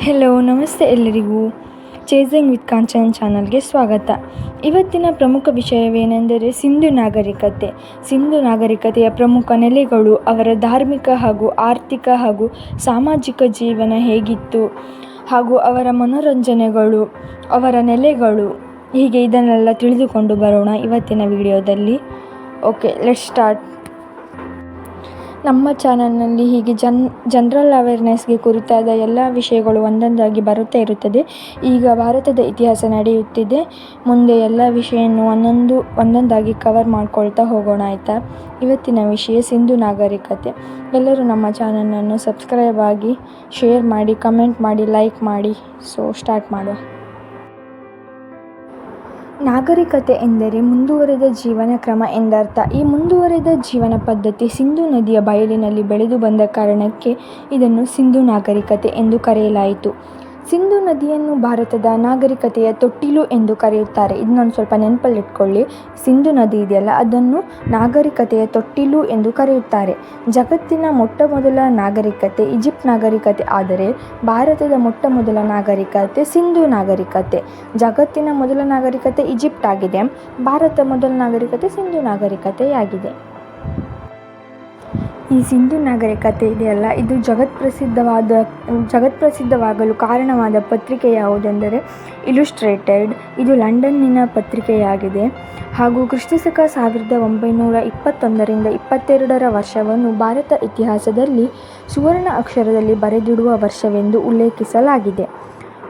Hello ನಮಸ್ತೆ ಎಲ್ಲರಿಗೂ. Chasing with Kanchan ಚಾನಲ್ಗೆ ಸ್ವಾಗತ. ಇವತ್ತಿನ ಪ್ರಮುಖ ವಿಷಯವೇನೆಂದರೆ ಸಿಂಧು ನಾಗರಿಕತೆ. ಸಿಂಧು ನಾಗರಿಕತೆಯ ಪ್ರಮುಖ ನೆಲೆಗಳು ಅವರ ಧಾರ್ಮಿಕ ಹಾಗೂ ಆರ್ಥಿಕ ಹಾಗೂ ಸಾಮಾಜಿಕ ಜೀವನ ಹೇಗಿತ್ತು ಹಾಗೂ ಅವರ ಮನೋರಂಜನೆಗಳು, ಅವರ ನೆಲೆಗಳು. ಹೀಗೆ ಇದನ್ನೆಲ್ಲ ತಿಳಿದುಕೊಂಡು ಬರೋಣ ಇವತ್ತಿನ ವಿಡಿಯೋದಲ್ಲಿ. ಓಕೆ ಲೆಟ್ ಸ್ಟಾರ್ಟ್ ನಮ್ಮ ಚಾನಲ್ನಲ್ಲಿ ಹೀಗೆ ಜನ್, ಜನರಲ್ ಅವೇರ್ನೆಸ್ಗೆ ಕುರಿತಾದ ಎಲ್ಲ ವಿಷಯಗಳು ಒಂದೊಂದಾಗಿ ಬರುತ್ತಾ ಇರುತ್ತದೆ. ಈಗ ಭಾರತದ ಇತಿಹಾಸ ನಡೆಯುತ್ತಿದೆ. ಮುಂದೆ ಎಲ್ಲ ವಿಷಯವನ್ನು ಒಂದೊಂದು, ಒಂದೊಂದಾಗಿ ಕವರ್ ಮಾಡ್ಕೊಳ್ತಾ ಹೋಗೋಣ ಆಯಿತಾ? ಇವತ್ತಿನ ವಿಷಯ ಸಿಂಧು ನಾಗರಿಕತೆ. ಎಲ್ಲರೂ ನಮ್ಮ ಚಾನಲನ್ನು ಸಬ್ಸ್ಕ್ರೈಬ್ ಆಗಿ ಶೇರ್ ಮಾಡಿ ಕಮೆಂಟ್ ಮಾಡಿ ಲೈಕ್ ಮಾಡಿ ಸೊ ಸ್ಟಾರ್ಟ್ ಮಾಡುವ. ನಾಗರಿಕತೆ ಎಂದರೆ ಮುಂದುವರೆದ ಜೀವನ ಕ್ರಮ ಎಂದರ್ಥ. ಈ ಮುಂದುವರೆದ ಜೀವನ ಪದ್ಧತಿ ಸಿಂಧು ನದಿಯ ಬಯಲಿನಲ್ಲಿ ಬೆಳೆದು ಬಂದ ಕಾರಣಕ್ಕೆ ಇದನ್ನು ಸಿಂಧು ನಾಗರಿಕತೆ ಎಂದು ಕರೆಯಲಾಯಿತು. ಸಿಂಧು ನದಿಯನ್ನು ಭಾರತದ ನಾಗರಿಕತೆಯ ತೊಟ್ಟಿಲು ಎಂದು ಕರೆಯುತ್ತಾರೆ. ಇದನ್ನೊಂದು ಸ್ವಲ್ಪ ನೆನಪಲ್ಲಿಟ್ಕೊಳ್ಳಿ. ಸಿಂಧು ನದಿ ಇದೆಯಲ್ಲ, ಅದನ್ನು ನಾಗರಿಕತೆಯ ತೊಟ್ಟಿಲು ಎಂದು ಕರೆಯುತ್ತಾರೆ. ಜಗತ್ತಿನ ಮೊಟ್ಟ ಮೊದಲ ನಾಗರಿಕತೆ ಈಜಿಪ್ಟ್ ನಾಗರಿಕತೆ, ಆದರೆ ಭಾರತದ ಮೊಟ್ಟ ಮೊದಲ ನಾಗರಿಕತೆ ಸಿಂಧು ನಾಗರಿಕತೆ. ಜಗತ್ತಿನ ಮೊದಲ ನಾಗರಿಕತೆ ಈಜಿಪ್ಟ್ ಆಗಿದೆ. ಭಾರತ ಮೊದಲ ನಾಗರಿಕತೆ ಸಿಂಧು ನಾಗರಿಕತೆಯಾಗಿದೆ. ಈ ಸಿಂಧು ನಾಗರಿಕತೆ ಇದೆಯಲ್ಲ ಇದು ಜಗತ್ಪ್ರಸಿದ್ಧವಾದ ಜಗತ್ಪ್ರಸಿದ್ಧವಾಗಲು ಕಾರಣವಾದ ಪತ್ರಿಕೆ ಯಾವುದೆಂದರೆ ಇಲುಸ್ಟ್ರೇಟೆಡ್ ಇದು ಲಂಡನ್ನಿನ ಪತ್ರಿಕೆಯಾಗಿದೆ. ಹಾಗೂ ಕ್ರಿಸ್ತಶಕ ಸಾವಿರದ ಒಂಬೈನೂರ ಇಪ್ಪತ್ತೊಂದರಿಂದ ಇಪ್ಪತ್ತೆರಡರ ವರ್ಷವನ್ನು ಭಾರತ ಇತಿಹಾಸದಲ್ಲಿ ಸುವರ್ಣ ಅಕ್ಷರದಲ್ಲಿ ಬರೆದಿಡುವ ವರ್ಷವೆಂದು ಉಲ್ಲೇಖಿಸಲಾಗಿದೆ.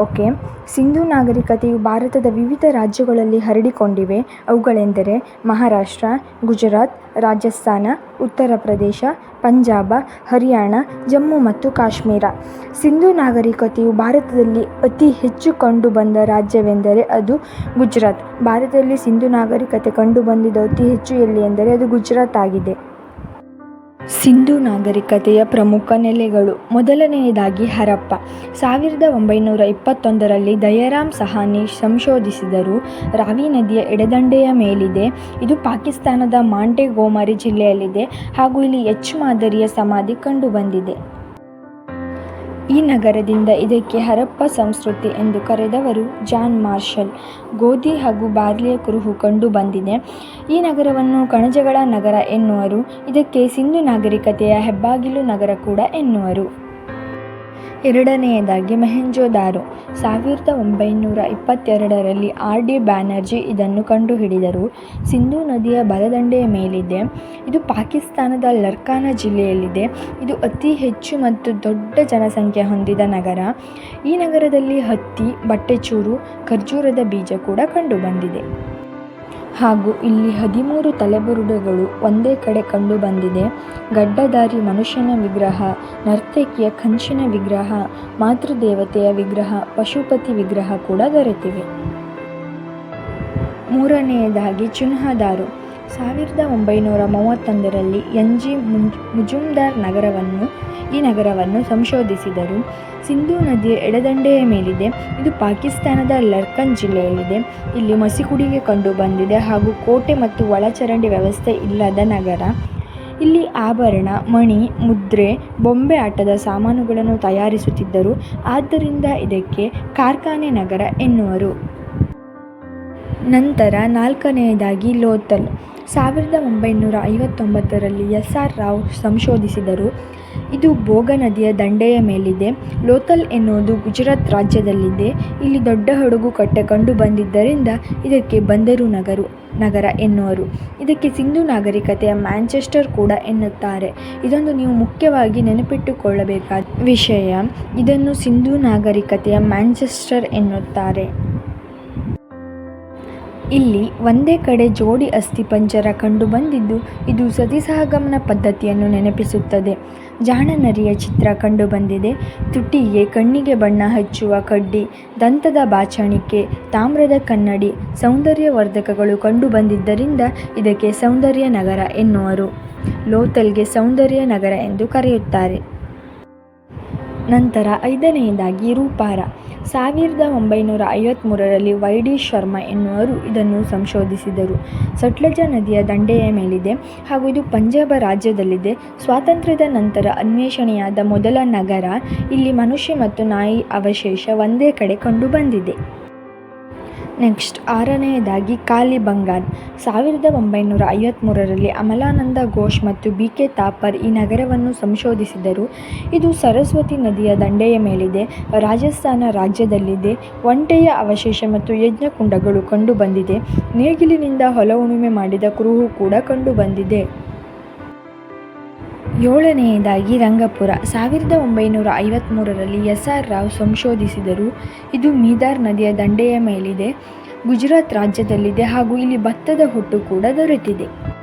ಓಕೆ. ಸಿಂಧೂ ನಾಗರಿಕತೆಯು ಭಾರತದ ವಿವಿಧ ರಾಜ್ಯಗಳಲ್ಲಿ ಹರಡಿಕೊಂಡಿವೆ. ಅವುಗಳೆಂದರೆ ಮಹಾರಾಷ್ಟ್ರ, ಗುಜರಾತ್, ರಾಜಸ್ಥಾನ, ಉತ್ತರ ಪ್ರದೇಶ, ಪಂಜಾಬ, ಹರಿಯಾಣ, ಜಮ್ಮು ಮತ್ತು ಕಾಶ್ಮೀರ. ಸಿಂಧೂ ನಾಗರಿಕತೆಯು ಭಾರತದಲ್ಲಿ ಅತಿ ಹೆಚ್ಚು ಕಂಡುಬಂದ ರಾಜ್ಯವೆಂದರೆ ಅದು ಗುಜರಾತ್. ಭಾರತದಲ್ಲಿ ಸಿಂಧೂ ನಾಗರಿಕತೆ ಕಂಡುಬಂದಿದ್ದು ಅತಿ ಹೆಚ್ಚು ಎಲ್ಲಿ ಎಂದರೆ ಅದು ಗುಜರಾತ್ ಆಗಿದೆ. ಸಿಂಧು ನಾಗರಿಕತೆಯ ಪ್ರಮುಖ ನೆಲೆಗಳು. ಮೊದಲನೆಯದಾಗಿ ಹರಪ್ಪ. ಸಾವಿರದ ಒಂಬೈನೂರ ಇಪ್ಪತ್ತೊಂದರಲ್ಲಿ ದಯಾರಾಮ್ ಸಹಾನಿ ಸಂಶೋಧಿಸಿದರು. ರಾವಿ ನದಿಯ ಎಡದಂಡೆಯ ಮೇಲಿದೆ. ಇದು ಪಾಕಿಸ್ತಾನದ ಮಾಂಟೆ ಗೋಮರಿ ಜಿಲ್ಲೆಯಲ್ಲಿದೆ ಹಾಗೂ ಇಲ್ಲಿ ಎಚ್ ಮಾದರಿಯ ಸಮಾಧಿ ಕಂಡುಬಂದಿದೆ. ಈ ನಗರದಿಂದ ಇದಕ್ಕೆ ಹರಪ್ಪ ಸಂಸ್ಕೃತಿ ಎಂದು ಕರೆದವರು ಜಾನ್ ಮಾರ್ಷಲ್. ಗೋಧಿ ಹಾಗೂ ಬಾರ್ಲಿಯ ಕುರುಹು ಕಂಡು ಬಂದಿದೆ. ಈ ನಗರವನ್ನು ಕಣಜಗಳ ನಗರ ಎನ್ನುವರು. ಇದಕ್ಕೆ ಸಿಂಧು ನಾಗರಿಕತೆಯ ಹೆಬ್ಬಾಗಿಲು ನಗರ ಕೂಡ ಎನ್ನುವರು. ಎರಡನೆಯದಾಗಿ ಮೆಹೆಂಜೋದಾರೋ. ಸಾವಿರದ ಒಂಬೈನೂರ ಇಪ್ಪತ್ತೆರಡರಲ್ಲಿ ಆರ್ ಡಿ ಬ್ಯಾನರ್ಜಿ ಇದನ್ನು ಕಂಡುಹಿಡಿದರು. ಸಿಂಧೂ ನದಿಯ ಬಲದಂಡೆಯ ಮೇಲಿದೆ. ಇದು ಪಾಕಿಸ್ತಾನದ ಲರ್ಕಾನ ಜಿಲ್ಲೆಯಲ್ಲಿದೆ. ಇದು ಅತಿ ಹೆಚ್ಚು ಮತ್ತು ದೊಡ್ಡ ಜನಸಂಖ್ಯೆ ಹೊಂದಿದ ನಗರ. ಈ ನಗರದಲ್ಲಿ ಹತ್ತಿ, ಬಟ್ಟೆಚೂರು, ಖರ್ಜೂರದ ಬೀಜ ಕೂಡ ಕಂಡುಬಂದಿದೆ. ಹಾಗೂ ಇಲ್ಲಿ ಹದಿಮೂರು ತಲೆಬುರುಡೆಗಳು ಒಂದೇ ಕಡೆ ಕಂಡುಬಂದಿದೆ ಗಡ್ಡಧಾರಿ ಮನುಷ್ಯನ ವಿಗ್ರಹ, ನರ್ತಕಿಯ ಕಂಚಿನ ವಿಗ್ರಹ, ಮಾತೃದೇವತೆಯ ವಿಗ್ರಹ, ಪಶುಪತಿ ವಿಗ್ರಹ ಕೂಡ ದೊರೆತಿವೆ. ಮೂರನೆಯದಾಗಿ ಚುನ್ಹದಾರು. ಸಾವಿರದ ಒಂಬೈನೂರ ಮೂವತ್ತೊಂದರಲ್ಲಿ ಎನ್ ಜಿ ಮುಜುಮ್ದಾರ್ ನಗರವನ್ನು, ಈ ನಗರವನ್ನು ಸಂಶೋಧಿಸಿದರು. ಸಿಂಧೂ ನದಿಯ ಎಡದಂಡೆಯ ಮೇಲಿದೆ. ಇದು ಪಾಕಿಸ್ತಾನದ ಲರ್ಕನ್ ಜಿಲ್ಲೆಯಲ್ಲಿದೆ. ಇಲ್ಲಿ ಮಸಿಕುಡಿಗೆ ಕಂಡು ಬಂದಿದೆ ಹಾಗೂ ಕೋಟೆ ಮತ್ತು ಒಳಚರಂಡಿ ವ್ಯವಸ್ಥೆ ಇಲ್ಲದ ನಗರ. ಇಲ್ಲಿ ಆಭರಣ, ಮಣಿ, ಮುದ್ರೆ, ಬೊಂಬೆ ಆಟದ ಸಾಮಾನುಗಳನ್ನು ತಯಾರಿಸುತ್ತಿದ್ದರು. ಆದ್ದರಿಂದ ಇದಕ್ಕೆ ಕಾರ್ಖಾನೆ ನಗರ ಎನ್ನುವರು. ನಂತರ ನಾಲ್ಕನೆಯದಾಗಿ ಲೋಥಲ್. ಸಾವಿರದ ಒಂಬೈನೂರ ಐವತ್ತೊಂಬತ್ತರಲ್ಲಿ ಎಸ್ ಆರ್ ರಾವ್ ಸಂಶೋಧಿಸಿದರು. ಇದು ಭೋಗ ನದಿಯ ದಂಡೆಯ ಮೇಲಿದೆ. ಲೋಥಲ್ ಎನ್ನುವುದು ಗುಜರಾತ್ ರಾಜ್ಯದಲ್ಲಿದೆ. ಇಲ್ಲಿ ದೊಡ್ಡ ಹಡಗು ಕಟ್ಟೆ ಕಂಡು ಬಂದಿದ್ದರಿಂದ ಇದಕ್ಕೆ ಬಂದರು ನಗರು, ನಗರ ಎನ್ನುವರು. ಇದಕ್ಕೆ ಸಿಂಧು ನಾಗರಿಕತೆಯ ಮ್ಯಾಂಚೆಸ್ಟರ್ ಕೂಡ ಎನ್ನುತ್ತಾರೆ. ಇದೊಂದು ನೀವು ಮುಖ್ಯವಾಗಿ ನೆನಪಿಟ್ಟುಕೊಳ್ಳಬೇಕಾದ ವಿಷಯ. ಇದನ್ನು ಸಿಂಧು ನಾಗರಿಕತೆಯ ಮ್ಯಾಂಚೆಸ್ಟರ್ ಎನ್ನುತ್ತಾರೆ. ಇಲ್ಲಿ ಒಂದೇ ಕಡೆ ಜೋಡಿ ಅಸ್ಥಿಪಂಜರ ಕಂಡುಬಂದಿದ್ದು ಇದು ಸತಿಸಹಗಮನ ಪದ್ಧತಿಯನ್ನು ನೆನಪಿಸುತ್ತದೆ. ಜಾಣನರಿಯ ಚಿತ್ರ ಕಂಡುಬಂದಿದೆ ತುಟಿಗೆ ಕಣ್ಣಿಗೆ ಬಣ್ಣ ಹಚ್ಚುವ ಕಡ್ಡಿ, ದಂತದ ಬಾಚಣಿಕೆ, ತಾಮ್ರದ ಕನ್ನಡಿ, ಸೌಂದರ್ಯವರ್ಧಕಗಳು ಕಂಡುಬಂದಿದ್ದರಿಂದ ಇದಕ್ಕೆ ಸೌಂದರ್ಯ ನಗರ ಎನ್ನುವರು. ಲೋತಲ್ಗೆ ಸೌಂದರ್ಯ ನಗರ ಎಂದು ಕರೆಯುತ್ತಾರೆ. ನಂತರ ಐದನೆಯದಾಗಿ ರೂಪಾರ. ಸಾವಿರದ ಒಂಬೈನೂರ ಐವತ್ತ್ಮೂರರಲ್ಲಿ ವೈ ಡಿ ಶರ್ಮಾ ಎನ್ನುವರು ಇದನ್ನು ಸಂಶೋಧಿಸಿದರು. ಸಟ್ಲಜ ನದಿಯ ದಂಡೆಯ ಮೇಲಿದೆ ಹಾಗೂ ಇದು ಪಂಜಾಬ ರಾಜ್ಯದಲ್ಲಿದೆ. ಸ್ವಾತಂತ್ರ್ಯದ ನಂತರ ಅನ್ವೇಷಣೆಯಾದ ಮೊದಲ ನಗರ, ಇಲ್ಲಿ ಮನುಷ್ಯ ಮತ್ತು ನಾಯಿ ಅವಶೇಷ ಒಂದೇ ಕಡೆ ಕಂಡುಬಂದಿದೆ ನೆಕ್ಸ್ಟ್ ಆರನೆಯದಾಗಿ ಕಾಲಿಬಂಗಾನ್ ಸಾವಿರದ ಒಂಬೈನೂರ ಐವತ್ತ್ಮೂರರಲ್ಲಿ ಅಮಲಾನಂದ ಘೋಷ್ ಮತ್ತು ಬಿ ಕೆ ತಾಪರ್ ಈ ನಗರವನ್ನು ಸಂಶೋಧಿಸಿದರು. ಇದು ಸರಸ್ವತಿ ನದಿಯ ದಂಡೆಯ ಮೇಲಿದೆ. ರಾಜಸ್ಥಾನ ರಾಜ್ಯದಲ್ಲಿದೆ. ಒಂಟೆಯ ಅವಶೇಷ ಮತ್ತು ಯಜ್ಞಕುಂಡಗಳು ಕಂಡುಬಂದಿದೆ. ನೇಗಿಲಿನಿಂದ ಹೊಲ ಉಳುಮೆ ಮಾಡಿದ ಕುರುಹು ಕೂಡ ಕಂಡುಬಂದಿದೆ. ಏಳನೆಯದಾಗಿ ರಂಗಪುರ. ಸಾವಿರದ ಒಂಬೈನೂರ ಐವತ್ತ್ಮೂರರಲ್ಲಿ ಎಸ್ ಆರ್ ರಾವ್ ಸಂಶೋಧಿಸಿದರು. ಇದು ಮೀದಾರ್ ನದಿಯ ದಂಡೆಯ ಮೇಲಿದೆ. ಗುಜರಾತ್ ರಾಜ್ಯದಲ್ಲಿದೆ ಹಾಗೂ ಇಲ್ಲಿ ಭತ್ತದ ಹೊಟ್ಟು ಕೂಡ ದೊರೆತಿದೆ.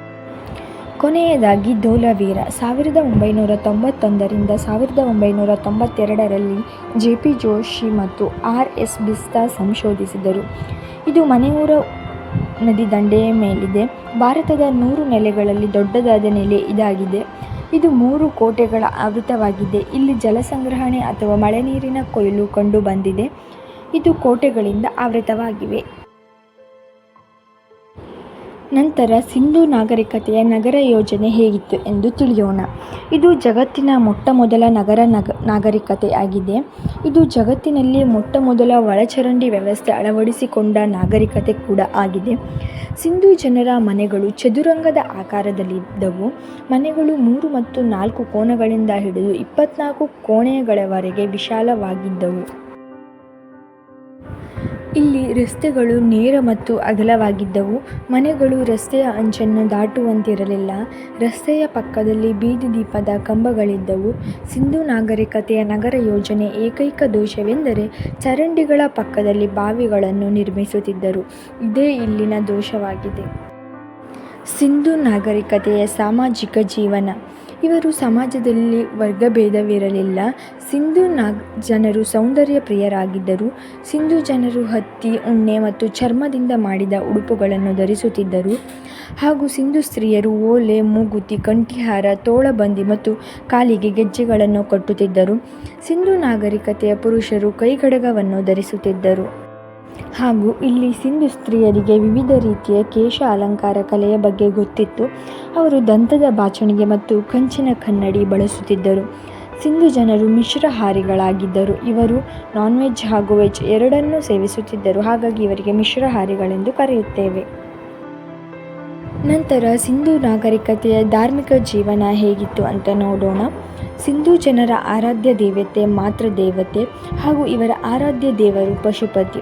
ಕೊನೆಯದಾಗಿ ಧೋಲವೀರ. ಸಾವಿರದ ಒಂಬೈನೂರ ತೊಂಬತ್ತೊಂದರಿಂದ ಸಾವಿರದ ಒಂಬೈನೂರ ತೊಂಬತ್ತೆರಡರಲ್ಲಿ ಜೆ ಪಿ ಜೋಶಿ ಮತ್ತು ಆರ್ ಎಸ್ ಬಿಸ್ತಾ ಸಂಶೋಧಿಸಿದರು. ಇದು ಮನೆಯೂರ ನದಿ ದಂಡೆಯ ಮೇಲಿದೆ. ಭಾರತದ ನೂರು ನೆಲೆಗಳಲ್ಲಿ ದೊಡ್ಡದಾದ ನೆಲೆ ಇದಾಗಿದೆ. ಇದು ಮೂರು ಕೋಟೆಗಳ ಆವೃತವಾಗಿದೆ ಇಲ್ಲಿ ಜಲಸಂಗ್ರಹಣೆ ಅಥವಾ ಮಳೆ ನೀರಿನ ಕೊಯ್ಲು ಕಂಡು ಬಂದಿದೆ. ಇದು ಕೋಟೆಗಳಿಂದ ಆವೃತವಾಗಿವೆ ನಂತರ ಸಿಂಧೂ ನಾಗರಿಕತೆಯ ನಗರ ಯೋಜನೆ ಹೇಗಿತ್ತು ಎಂದು ತಿಳಿಯೋಣ. ಇದು ಜಗತ್ತಿನ ಮೊಟ್ಟ ಮೊದಲ ನಗರ ನಗ, ನಾಗರಿಕತೆಯಾಗಿದೆ. ಇದು ಜಗತ್ತಿನಲ್ಲಿ ಮೊಟ್ಟ ಮೊದಲ ಒಳಚರಂಡಿ ವ್ಯವಸ್ಥೆ ಅಳವಡಿಸಿಕೊಂಡ ನಾಗರಿಕತೆ ಕೂಡ ಆಗಿದೆ. ಸಿಂಧೂ ಜನರ ಮನೆಗಳು ಚದುರಂಗದ ಆಕಾರದಲ್ಲಿದ್ದವು. ಮನೆಗಳು ಮೂರು ಮತ್ತು ನಾಲ್ಕು ಕೋಣಗಳಿಂದ ಹಿಡಿದು ಇಪ್ಪತ್ನಾಲ್ಕು ಕೋಣೆಗಳವರೆಗೆ ವಿಶಾಲವಾಗಿದ್ದವು. ಇಲ್ಲಿ ರಸ್ತೆಗಳು ನೇರ ಮತ್ತು ಅಗಲವಾಗಿದ್ದವು. ಮನೆಗಳು ರಸ್ತೆಯ ಅಂಚನ್ನು ದಾಟುವಂತಿರಲಿಲ್ಲ. ರಸ್ತೆಯ ಪಕ್ಕದಲ್ಲಿ ಬೀದಿ ದೀಪದ ಕಂಬಗಳಿದ್ದವು. ಸಿಂಧೂ ನಾಗರಿಕತೆಯ ನಗರ ಯೋಜನೆ ಏಕೈಕ ದೋಷವೆಂದರೆ ಚರಂಡಿಗಳ ಪಕ್ಕದಲ್ಲಿ ಬಾವಿಗಳನ್ನು ನಿರ್ಮಿಸುತ್ತಿದ್ದರು. ಇದೇ ಇಲ್ಲಿನ ದೋಷವಾಗಿದೆ. ಸಿಂಧೂ ನಾಗರಿಕತೆಯ ಸಾಮಾಜಿಕ ಜೀವನ. ಇವರು ಸಮಾಜದಲ್ಲಿ ವರ್ಗಭೇದವಿರಲಿಲ್ಲ. ಸಿಂಧು ನಾಗ್ ಜನರು ಸೌಂದರ್ಯ ಪ್ರಿಯರಾಗಿದ್ದರು. ಸಿಂಧು ಜನರು ಹತ್ತಿ, ಉಣ್ಣೆ ಮತ್ತು ಚರ್ಮದಿಂದ ಮಾಡಿದ ಉಡುಪುಗಳನ್ನು ಧರಿಸುತ್ತಿದ್ದರು. ಹಾಗೂ ಸಿಂಧು ಸ್ತ್ರೀಯರು ಓಲೆ, ಮೂಗುತಿ, ಕಂಠಿಹಾರ, ತೋಳಬಂದಿ ಮತ್ತು ಕಾಲಿಗೆ ಗೆಜ್ಜೆಗಳನ್ನು ಕಟ್ಟುತ್ತಿದ್ದರು. ಸಿಂಧು ನಾಗರಿಕತೆಯ ಪುರುಷರು ಕೈಗಡಗವನ್ನು ಧರಿಸುತ್ತಿದ್ದರು. ಹಾಗೂ ಇಲ್ಲಿ ಸಿಂಧು ಸ್ತ್ರೀಯರಿಗೆ ವಿವಿಧ ರೀತಿಯ ಕೇಶ ಅಲಂಕಾರ ಕಲೆಯ ಬಗ್ಗೆ ಗೊತ್ತಿತ್ತು. ಅವರು ದಂತದ ಬಾಚಣಿಗೆ ಮತ್ತು ಕಂಚಿನ ಕನ್ನಡಿ ಬಳಸುತ್ತಿದ್ದರು. ಸಿಂಧು ಜನರು ಮಿಶ್ರಹಾರಿಗಳಾಗಿದ್ದರು ಇವರು ನಾನ್ ವೆಜ್ ಹಾಗೂ ವೆಜ್ ಎರಡನ್ನೂ ಸೇವಿಸುತ್ತಿದ್ದರು. ಹಾಗಾಗಿ ಇವರಿಗೆ ಮಿಶ್ರಹಾರಿಗಳೆಂದು ಕರೆಯುತ್ತೇವೆ. ನಂತರ ಸಿಂಧೂ ನಾಗರಿಕತೆಯ ಧಾರ್ಮಿಕ ಜೀವನ ಹೇಗಿತ್ತು ಅಂತ ನೋಡೋಣ. ಸಿಂಧೂ ಜನರ ಆರಾಧ್ಯ ದೇವತೆ ಮಾತೃ ದೇವತೆ ಹಾಗೂ ಇವರ ಆರಾಧ್ಯ ದೇವರು ಪಶುಪತಿ.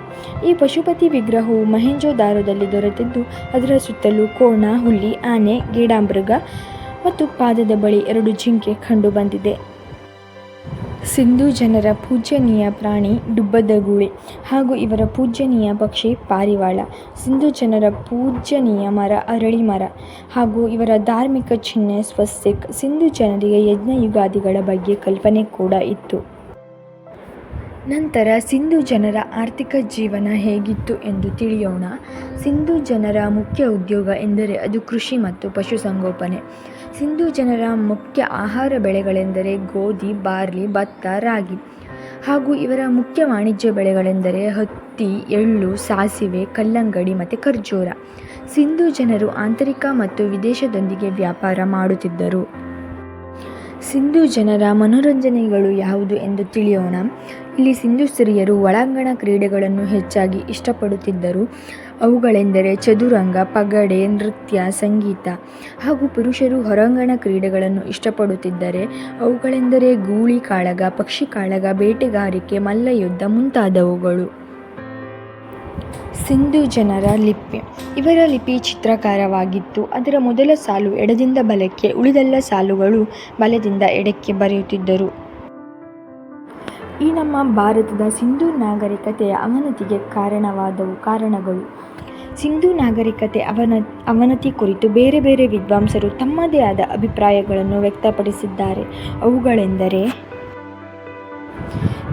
ಈ ಪಶುಪತಿ ವಿಗ್ರಹವು ಮಹೇಂಜೋದಾರದಲ್ಲಿ ದೊರೆತಿದ್ದು, ಅದರ ಸುತ್ತಲೂ ಕೋಣ, ಹುಲ್ಲಿ, ಆನೆ, ಗಿಡಾಮೃಗ ಮತ್ತು ಪಾದದ ಬಳಿ ಎರಡು ಜಿಂಕೆ ಕಂಡುಬಂದಿದೆ ಸಿಂಧೂ ಜನರ ಪೂಜ್ಯನೀಯ ಪ್ರಾಣಿ ಡುಬ್ಬದ ಗೂಳಿ ಹಾಗೂ ಇವರ ಪೂಜ್ಯನೀಯ ಪಕ್ಷಿ ಪಾರಿವಾಳ. ಸಿಂಧೂ ಜನರ ಪೂಜ್ಯನೀಯ ಮರ ಅರಳಿ ಮರ ಹಾಗೂ ಇವರ ಧಾರ್ಮಿಕ ಚಿಹ್ನೆ ಸ್ವಸ್ತಿಕ್. ಸಿಂಧೂ ಜನರಿಗೆ ಯಜ್ಞ ಯುಗಾದಿಗಳ ಬಗ್ಗೆ ಕಲ್ಪನೆ ಕೂಡ ಇತ್ತು. ನಂತರ ಸಿಂಧೂ ಜನರ ಆರ್ಥಿಕ ಜೀವನ ಹೇಗಿತ್ತು ಎಂದು ತಿಳಿಯೋಣ. ಸಿಂಧೂ ಜನರ ಮುಖ್ಯ ಉದ್ಯೋಗ ಎಂದರೆ ಅದು ಕೃಷಿ ಮತ್ತು ಪಶುಸಂಗೋಪನೆ ಸಿಂಧೂ ಜನರ ಮುಖ್ಯ ಆಹಾರ ಬೆಳೆಗಳೆಂದರೆ ಗೋಧಿ, ಬಾರ್ಲಿ, ಭತ್ತ, ರಾಗಿ. ಹಾಗೂ ಇವರ ಮುಖ್ಯ ವಾಣಿಜ್ಯ ಬೆಳೆಗಳೆಂದರೆ ಹತ್ತಿ, ಎಳ್ಳು, ಸಾಸಿವೆ, ಕಲ್ಲಂಗಡಿ ಮತ್ತು ಖರ್ಜೂರ. ಸಿಂಧೂ ಜನರು ಆಂತರಿಕ ಮತ್ತು ವಿದೇಶದೊಂದಿಗೆ ವ್ಯಾಪಾರ ಮಾಡುತ್ತಿದ್ದರು. ಸಿಂಧೂ ಜನರ ಮನೋರಂಜನೆಗಳು ಯಾವುದು ಎಂದು ತಿಳಿಯೋಣ. ಇಲ್ಲಿ ಸಿಂಧು ಸ್ತ್ರೀಯರು ಒಳಾಂಗಣ ಕ್ರೀಡೆಗಳನ್ನು ಹೆಚ್ಚಾಗಿ ಇಷ್ಟಪಡುತ್ತಿದ್ದರು. ಅವುಗಳೆಂದರೆ ಚದುರಂಗ, ಪಗಡೆ, ನೃತ್ಯ, ಸಂಗೀತ ಹಾಗೂ ಪುರುಷರು ಹೊರಾಂಗಣ ಕ್ರೀಡೆಗಳನ್ನು ಇಷ್ಟಪಡುತ್ತಿದ್ದರೆ. ಅವುಗಳೆಂದರೆ ಗೂಳಿ ಕಾಳಗ, ಪಕ್ಷಿ ಕಾಳಗ, ಬೇಟೆಗಾರಿಕೆ, ಮಲ್ಲಯುದ್ಧ ಮುಂತಾದವುಗಳು. ಸಿಂಧು ಜನರ ಲಿಪಿ. ಇವರ ಲಿಪಿ ಚಿತ್ರಕಾರವಾಗಿತ್ತು. ಅದರ ಮೊದಲ ಸಾಲು ಎಡದಿಂದ ಬಲಕ್ಕೆ, ಉಳಿದೆಲ್ಲ ಸಾಲುಗಳು ಬಲದಿಂದ ಎಡಕ್ಕೆ ಬರೆಯುತ್ತಿದ್ದರು. ಈ ನಮ್ಮ ಭಾರತದ ಸಿಂಧೂ ನಾಗರಿಕತೆಯ ಅವನತಿಗೆ ಕಾರಣವಾದವು ಕಾರಣಗಳು. ಸಿಂಧೂ ನಾಗರಿಕತೆ ಅವನ, ಅವನತಿ ಕುರಿತು ಬೇರೆ ಬೇರೆ ವಿದ್ವಾಂಸರು ತಮ್ಮದೇ ಆದ ಅಭಿಪ್ರಾಯಗಳನ್ನು ವ್ಯಕ್ತಪಡಿಸಿದ್ದಾರೆ. ಅವುಗಳೆಂದರೆ,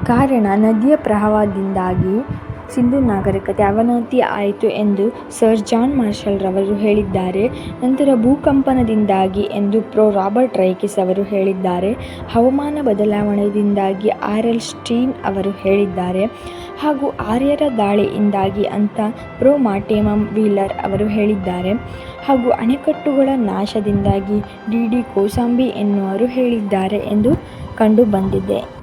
ಕಾರಣ ನದಿಯ ಪ್ರವಾಹದಿಂದಾಗಿ ಸಿಂಧೂ ನಾಗರಿಕತೆ ಅವನತಿ ಆಯಿತು ಎಂದು ಸರ್ ಜಾನ್ ಮಾರ್ಷಲ್ ರವರು ಹೇಳಿದ್ದಾರೆ. ನಂತರ ಭೂಕಂಪನದಿಂದಾಗಿ ಎಂದು ಪ್ರೊ ರಾಬರ್ಟ್ ರೈಕಿಸ್ ಅವರು ಹೇಳಿದ್ದಾರೆ. ಹವಾಮಾನ ಬದಲಾವಣೆಯಿಂದಾಗಿ ಆರ್ ಎಲ್ ಸ್ಟೀನ್ ಅವರು ಹೇಳಿದ್ದಾರೆ. ಹಾಗೂ ಆರ್ಯರ ದಾಳಿಯಿಂದಾಗಿ ಅಂತ ಪ್ರೊ ಮಾಟೇಮಮ್ ವೀಲರ್ ಅವರು ಹೇಳಿದ್ದಾರೆ. ಹಾಗೂ ಅಣೆಕಟ್ಟುಗಳ ನಾಶದಿಂದಾಗಿ ಡಿ ಡಿ ಕೋಸಾಂಬಿ ಎನ್ನುವರು ಹೇಳಿದ್ದಾರೆ ಎಂದು ಕಂಡು ಬಂದಿದೆ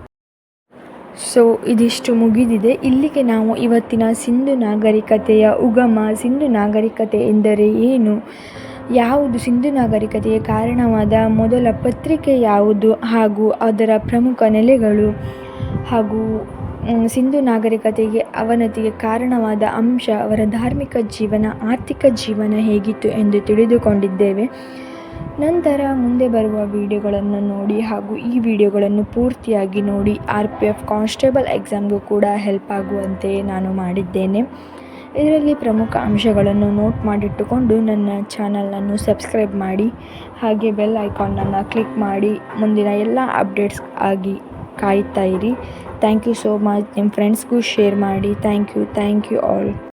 ಸೊ ಇದಿಷ್ಟು ಮುಗಿದಿದೆ. ಇಲ್ಲಿಗೆ ನಾವು ಇವತ್ತಿನ ಸಿಂಧು ನಾಗರಿಕತೆಯ ಉಗಮ ಸಿಂಧು ನಾಗರಿಕತೆ ಎಂದರೆ ಏನು? ಯಾವುದು ಸಿಂಧು ನಾಗರಿಕತೆಗೆ ಕಾರಣವಾದ ಮೊದಲ ಪತ್ರಿಕೆ ಯಾವುದು? ಹಾಗೂ ಅದರ ಪ್ರಮುಖ ನೆಲೆಗಳು? ಹಾಗೂ ಸಿಂಧು ನಾಗರಿಕತೆಗೆ ಅವನತಿಗೆ ಕಾರಣವಾದ ಅಂಶ ಅವರ ಧಾರ್ಮಿಕ ಜೀವನ, ಆರ್ಥಿಕ ಜೀವನ ಹೇಗಿತ್ತು ಎಂದು ತಿಳಿದುಕೊಂಡಿದ್ದೇವೆ. ನಂತರ ಮುಂದೆ ಬರುವ ವಿಡಿಯೋಗಳನ್ನು ನೋಡಿ ಹಾಗೂ ಈ ವಿಡಿಯೋಗಳನ್ನು ಪೂರ್ತಿಯಾಗಿ ನೋಡಿ ಆರ್ ಪಿ ಎಫ್ ಕಾನ್ಸ್ಟೇಬಲ್ ಎಕ್ಸಾಮ್ಗೂ ಕೂಡ ಹೆಲ್ಪ್ ಆಗುವಂತೆ ನಾನು ಮಾಡಿದ್ದೇನೆ. ಇದರಲ್ಲಿ ಪ್ರಮುಖ ಅಂಶಗಳನ್ನು ನೋಟ್ ಮಾಡಿಟ್ಟುಕೊಂಡು ನನ್ನ ಚಾನಲನ್ನು ಸಬ್ಸ್ಕ್ರೈಬ್ ಮಾಡಿ ಹಾಗೆ ಬೆಲ್ ಐಕಾನನ್ನು ಕ್ಲಿಕ್ ಮಾಡಿ ಮುಂದಿನ ಎಲ್ಲ ಅಪ್ಡೇಟ್ಸ್ ಆಗಿ ಕಾಯ್ತಾ ಇರಿ. Thank you so much. ನಿಮ್ಮ ಫ್ರೆಂಡ್ಸ್ಗೂ ಶೇರ್ ಮಾಡಿ. Thank you. Thank you all.